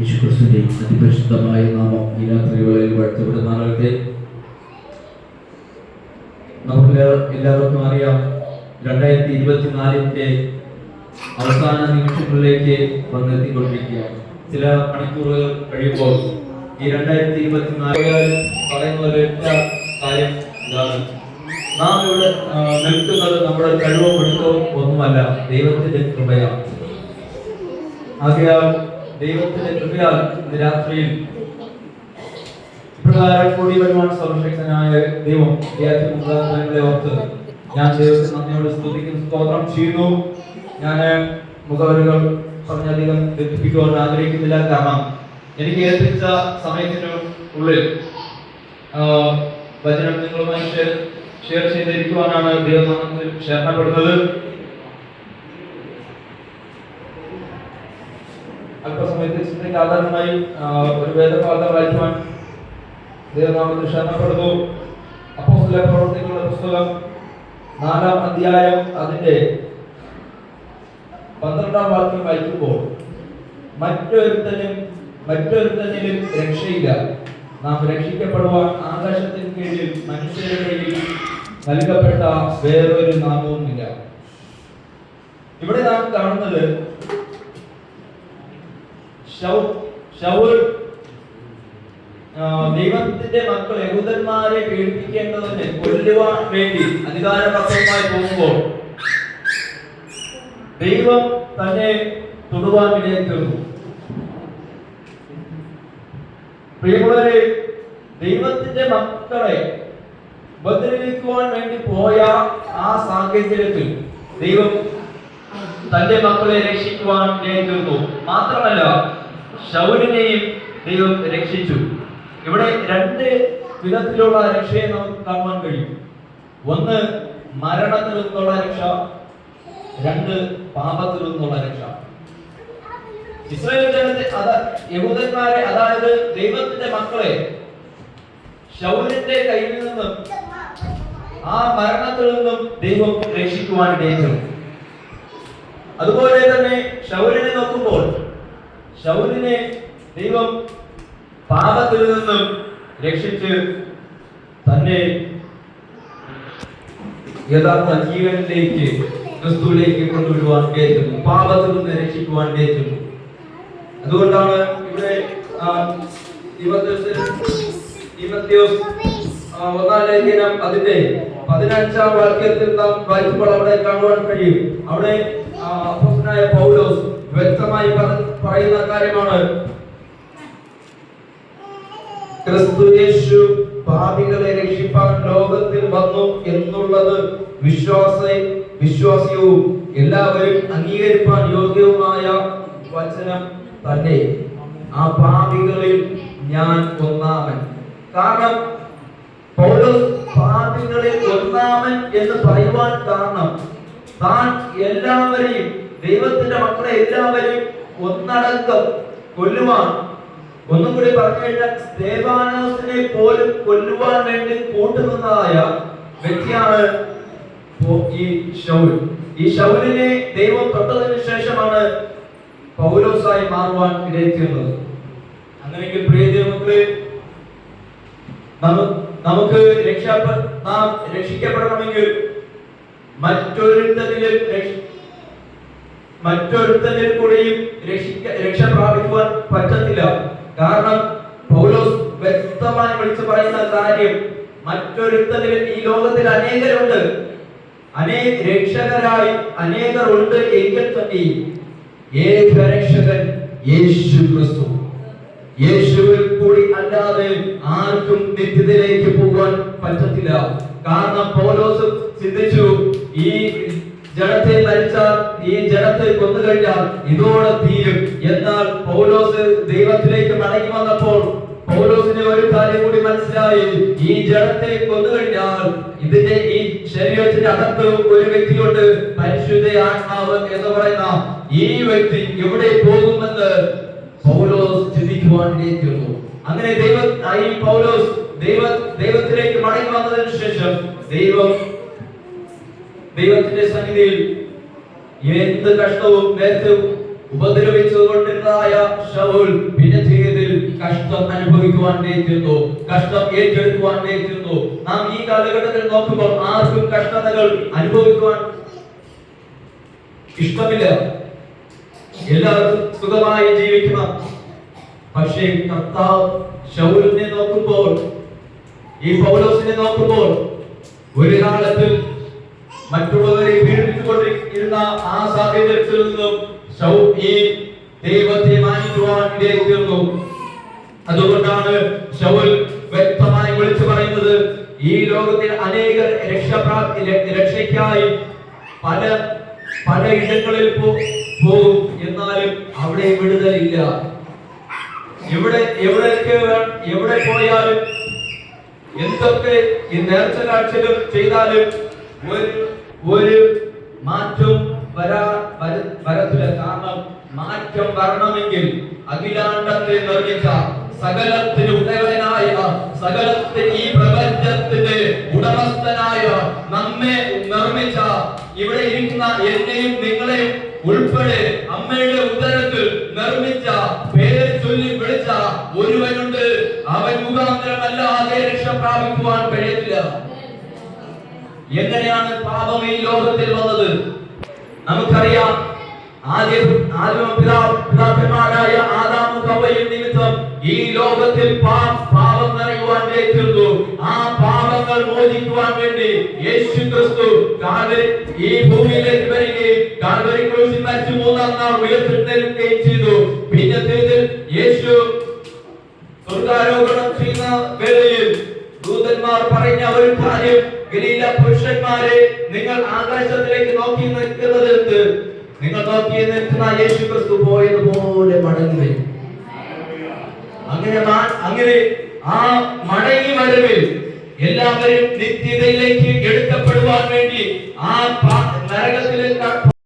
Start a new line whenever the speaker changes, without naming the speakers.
യേശുക്രിസ്തുവിന്റെ അതിപരിശുദ്ധമായ നാമം ഈ രാത്രികളിൽ വാഴ്ത്തപ്പെടുമാറാകട്ടെ നമുക്ക് എല്ലാവർക്കും അറിയാം. രണ്ടായിരത്തി ഇരുപത്തിനാലിന്റെ അവസാന നിമിഷങ്ങളിലേക്ക് വന്നെത്തിക്കൊണ്ടിരിക്കുകയാണ് ചില മണിക്കൂറുകൾ കഴിയുമ്പോൾ ഈ രണ്ടായിരത്തി ഇരുപത്തിനാല് പറയുന്ന ഒരു കാര്യം ഇതാണ്. നാം ഇവിടെ നിൽക്കുന്നത് നമ്മുടെ കഴിവോ പിടുത്തവും ഒന്നുമല്ല. ദൈവത്തിന്റെ കൃപയാണ്. ആകയാൽ ദൈവത്തിന്റെ കൃപയാൽ ഇന്ന് രാത്രിയിൽ ഇപ്രകാരം കൂടി വരുവാൻ സർവശക്തനായ ദൈവം വിദ്യാർത്ഥികളെ ഓർത്ത് ഞാൻ ദൈവത്തെ നന്ദിയോട് സ്തുതിക്കുന്നു സ്തോത്രം ചെയ്യുന്നു. ഞാൻ മുഖവരുകൾ പറഞ്ഞധികം ദീർഘിപ്പിക്കുവാൻ ആഗ്രഹിക്കുന്നില്ല. കാരണം എനിക്ക് ഏൽപ്പിച്ച സമയത്തിന് ഉള്ളിൽ ആ, വചനം നിങ്ങളുമായി ഷെയർ ചെയ്തിരിക്കുവാനാണ് ദൈവം ശരണപ്പെടുന്നത് അല്പസമയത്തിൽ ആധാരമായി ഒരു വേദഭാഗം വായിക്കുവാൻ ദൈവനാമത്തിൽ ശരണപ്പെടുന്നു അപ്പോസ്തല പ്രവർത്തികളുടെ പുസ്തകം നാലാം അധ്യായം അതിന്റെ പന്ത്രണ്ടാം വാക്യം വായിക്കുമ്പോൾ മറ്റൊരുത്തനും മറ്റൊരുത്തനിലും രക്ഷയില്ല. നാം രക്ഷിക്കപ്പെടുവാൻ ആകാശത്തിന് കീഴിൽ മനുഷ്യരുടെ കയ്യിൽ നൽകപ്പെട്ട വേറൊരു നാമവുമില്ല. ഇവിടെ നാം കാണുന്നത് ദൈവത്തിന്റെ മക്കൾ യഹൂദന്മാരെ പീഡിപ്പിക്കേണ്ടതിന് കൊല്ലുവാൻ വേണ്ടി അധികാരപത്രവുമായി പോകുമ്പോൾ ദൈവം തന്നെ തൊടുവാൻ തീർന്നു. പ്രിയമുള്ളവരെ ദൈവത്തിന്റെ മക്കളെ ഉപദ്രവിക്കുവാൻ വേണ്ടി പോയ ആ സാഹചര്യത്തിൽ ദൈവം തന്റെ മക്കളെ രക്ഷിക്കുവാൻ ഇടയായി മാത്രമല്ല ശൗലിനെയും ദൈവം രക്ഷിച്ചു. ഇവിടെ രണ്ട് വിധത്തിലുള്ള രക്ഷയെ നമുക്ക് കാണുവാൻ കഴിയും. ഒന്ന് മരണത്തിൽ നിന്നുള്ള രക്ഷ രണ്ട് പാപത്തിൽ നിന്നുള്ള രക്ഷ. ഇസ്രായേൽ ജനത്തെ അത യഹൂദന്മാരെ അതായത് ദൈവത്തിന്റെ മക്കളെ ശൗലിന്റെ കയ്യിൽ നിന്നും ആ മരണത്തിൽ നിന്നും ദൈവം രക്ഷിക്കുവാൻ ഇടയിച്ചു അതുപോലെ തന്നെ ശൗലിനെ ദൈവം പാപത്തിൽ നിന്നും രക്ഷിച്ച് തന്നെ യഥാർത്ഥ ജീവനിലേക്ക് ക്രിസ്തുവിലേക്ക് കൊണ്ടുവിടുവാൻ കയറ്റുന്നു പാപത്തിൽ നിന്ന് രക്ഷിക്കുവാൻ കയറ്റുന്നു അതുകൊണ്ടാണ് ഇവിടെ ഒന്നാം ലേഖനം അതിന്റെ പതിനഞ്ചാം വാക്യത്തിൽ നാം വായിക്കുമ്പോൾ അവിടെ കാണുവാൻ കഴിയും. അവിടെ ആ, അപ്പോസ്തലനായ പൗലോസ് വ്യക്തമായി പറയുന്ന കാര്യമാണ്. ക്രിസ്തുയേശു പാപികളെ രക്ഷിപ്പാൻ ലോകത്തിൽ വന്നു എന്നുള്ളത് വിശ്വാസ വിശ്വാസ്യവും എല്ലാവരും അംഗീകരിപ്പാൻ യോഗ്യവുമായ വചനം തന്നെ. ആ പാപികളിൽ ഞാൻ ഒന്നാമൻ. കാരണം പൗലോസ് പാപികളിൽ ഒന്നാമൻ എന്ന് പറയുവാൻ കാരണം താൻ എല്ലാവരെയും ദൈവത്തിന്റെ മക്കളെ എല്ലാവരെയും ഒന്നടങ്കം കൊല്ലുവാൻ. ഒന്നും കൂടി പറഞ്ഞു പോലും കൊല്ലുവാൻ വേണ്ടി കൂട്ടുനിന്നതായ വ്യക്തിയാണ് ഈ ഷൗൽ ഈ ഷൗലിനെ ദൈവം തൊട്ടതിനു ശേഷമാണ് പൗലോസായി മാറുവാൻ ഇടയെത്തിയുന്നത്. അങ്ങനെയെങ്കിൽ പ്രിയ ദൈവമക്കളെ നമു- നമുക്ക് രക്ഷാപ്പ നാം രക്ഷിക്കപ്പെടണമെങ്കിൽ മറ്റൊരുത്തനിലും മറ്റൊരുത്തനിൽ കൂടെയും രക്ഷിക്ക രക്ഷ പ്രാപിക്കുവാൻ പറ്റത്തില്ല. കാരണം പൗലോസ് വ്യക്തമായി വിളിച്ചു പറയുന്ന കാര്യം മറ്റൊരുത്തനിൽ ഈ ലോകത്തിൽ അനേകരുണ്ട്. അനേക രക്ഷകരായി അനേകർ ഉണ്ട് എങ്കിൽ തന്നെ ഏക രക്ഷകൻ യേശു ക്രിസ്തു. യേശുവിൽ കൂടി അല്ലാതെ ആർക്കും നിത്യതയിലേക്ക് പോകാൻ പറ്റത്തില്ല. കാരണം പൗലോസ് ചിന്തിച്ചു ഈ ജനത്തെ മരിച്ചാൽ ഈ ജനത്തെ കൊന്നു കഴിഞ്ഞാൽ ഇതോടെ തീരും. എന്നാൽ പൗലോസ് ദൈവത്തിലേക്ക് മടങ്ങി വന്നപ്പോൾ പൗലോസിന് ഒരു കാര്യം കൂടി മനസ്സിലായി. ഈ ജനത്തെ കൊന്നു കഴിഞ്ഞാൽ ഇതിന്റെ ഈ ശരീരത്തിന്റെ അകത്ത് ഒരു വ്യക്തിയുണ്ട് പരിശുദ്ധ ആത്മാവ് എന്ന് പറയുന്ന ഈ വ്യക്തി എവിടെ പോകുമെന്ന് പൗലോസ് ചിന്തിക്കുവാൻ ഇടയായിത്തീർന്നു അങ്ങനെ ദൈവം ഈ പൗലോസ് ദൈവ ദൈവത്തിലേക്ക് മടങ്ങി വന്നതിന് ശേഷം ദൈവം ദൈവത്തിന്റെ സന്നിധിയിൽ എന്ത് കഷ്ടവും നേരത്തെ ഉപദ്രവിച്ചുകൊണ്ടിരുന്നതായ ഷൗൽ പിന്നെ ജീവിതത്തിൽ കഷ്ടം അനുഭവിക്കുവാൻ നേരിടുന്നു കഷ്ടം ഏറ്റെടുക്കുവാൻ നേരിടുന്നു നാം ഈ കാലഘട്ടത്തിൽ നോക്കുമ്പോൾ ആർക്കും കഷ്ടതകൾ അനുഭവിക്കുവാൻ ഇഷ്ടമില്ല. എല്ലാവർക്കും സുഖമായി ജീവിക്കണം. പക്ഷേ കർത്താവ് ഷൗലിനെ നോക്കുമ്പോൾ ഈ പൗലോസിനെ നോക്കുമ്പോൾ ഒരു കാലത്തിൽ മറ്റുള്ളവരെ പീഡിപ്പിച്ചുകൊണ്ടിരുന്ന ആ സാഹചര്യത്തിൽ നിന്നും ഈ ദൈവത്തെ മാനിക്കുവാൻ അതുകൊണ്ടാണ് ഷൗൽ വ്യക്തമായി വിളിച്ചു പറയുന്നത് ഈ ലോകത്തിൽ അനേകർ രക്ഷപ്രാപ്തി രക്ഷയ്ക്കായി പല പല ഇടങ്ങളിൽ പോകും. എന്നാലും അവിടെ വിടുതലില്ല എവിടെ എവിടേക്ക് എവിടെ പോയാലും എന്തൊക്കെ ഈ നേർച്ച കാഴ്ചകൾ ചെയ്താലും ഒരു ഒരു മാറ്റം വരാ വര- വരത്തില്ല. കാരണം മാറ്റം വരണമെങ്കിൽ അഖിലാണ്ടത്തെ നിർമ്മിച്ച സകലത്തിന് ഉടയവനായ സകലത്തിന് ഈ പ്രപഞ്ചത്തിന്റെ ഉടമസ്ഥനായ നമ്മെ നിർമ്മിച്ച ഇവിടെ ഇരിക്കുന്ന എന്നെയും നിങ്ങളെയും ഉൾപ്പെടെ അമ്മയുടെ ഉദരത്തിൽ നിർമ്മിച്ച പേര് ചൊല്ലി വിളിച്ച ഒരുവനുണ്ട്. അവൻ മുഖാന്തരമല്ലാതെ രക്ഷ പ്രാപിക്കുവാൻ കഴിയത്തില്ല എങ്ങനെയാണ് പാപം ഈ ലോകത്തിൽ വന്നത്? നമുക്കറിയാം. ആദ്യ ആദ്യ പിതാ പിതാക്കന്മാരായ ആദാമും ഹവ്വയും നിമിത്തം ഈ ലോകത്തിൽ പാപം നിറയുവാൻ തീർന്നു ആ പാപങ്ങൾ മോചിക്കുവാൻ വേണ്ടി യേശു ക്രിസ്തു ഈ ഭൂമിയിലേക്ക് വരികയും കാൽവരി ക്രൂശിൽ മരിച്ചു മൂന്നാം നാൾ ഉയർത്തെഴുന്നേൽക്കുകയും ചെയ്തു. പുരുഷന്മാരെ നിങ്ങൾ ആകാശത്തിലേക്ക് നോക്കി നിൽക്കുന്നത് നിങ്ങൾ നോക്കി നിൽക്കുന്ന യേശു ക്രിസ്തു പോയതുപോലെ മടങ്ങി വരും. അങ്ങനെ അങ്ങനെ ആ മടങ്ങി വരവിൽ എല്ലാവരും നിത്യതയിലേക്ക് എടുക്കപ്പെടുവാൻ വേണ്ടി ആ നരകത്തിലേക്ക്